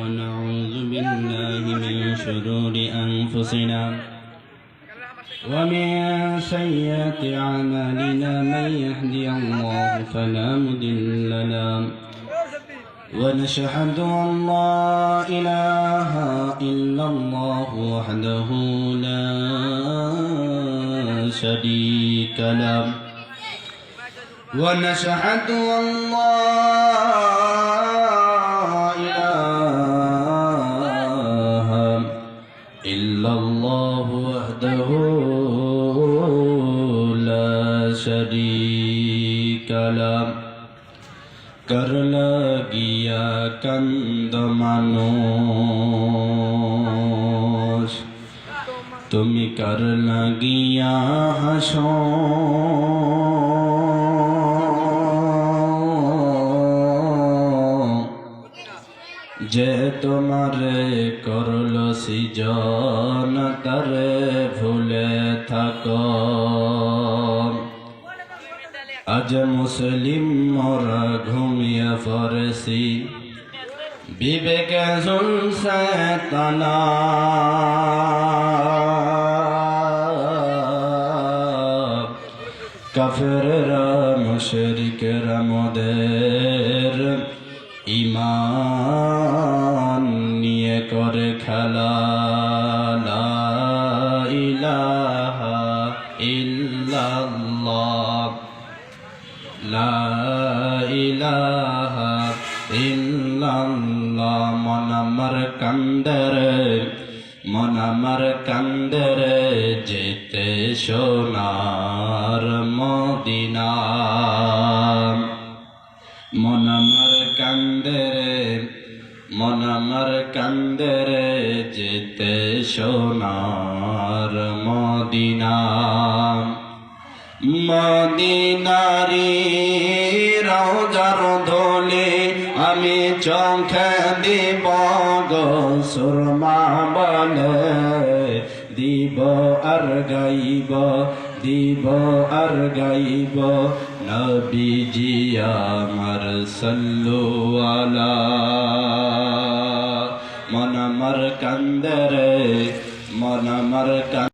ونعوذ بالله من شرور أنفسنا ومن سيئات أعمالنا من يهدي الله فلا مضل له ونشهد أن لا إله إلا الله وحده لا شريك له ونشهد أن لا الله وحده لا شريك له কর লাগিয়া কান্দ মানুষ তুমি কর লাগিয়া হাসো যে তোমার করল সৃজন, তারে ভুলে থাক। আজ মুসলিম মোরা ঘুমিয়ে ফরসি বিবেকে শুনছে তানা কাফেররা মুশরিকরা নিয়ে করে খেলা ইলাহা ইল্লাল্লাহ। লা ইলাহা ইল্লাল্লাহ, মন আমার কান্দরে, মন আমার কান্দরে, যেতে সোনার মদিনা। মন আমার মন আমার কান্দরে যেতে সোনার মদিনা। মদিনারি রোজার ধোলে আমি চোখে দিব গো সুরমা বলে। দিব আর গাইব, দিব আর গাইব। নবীজি আমার সল্লু আলা মন মর কান্দরে মন মর কান্দ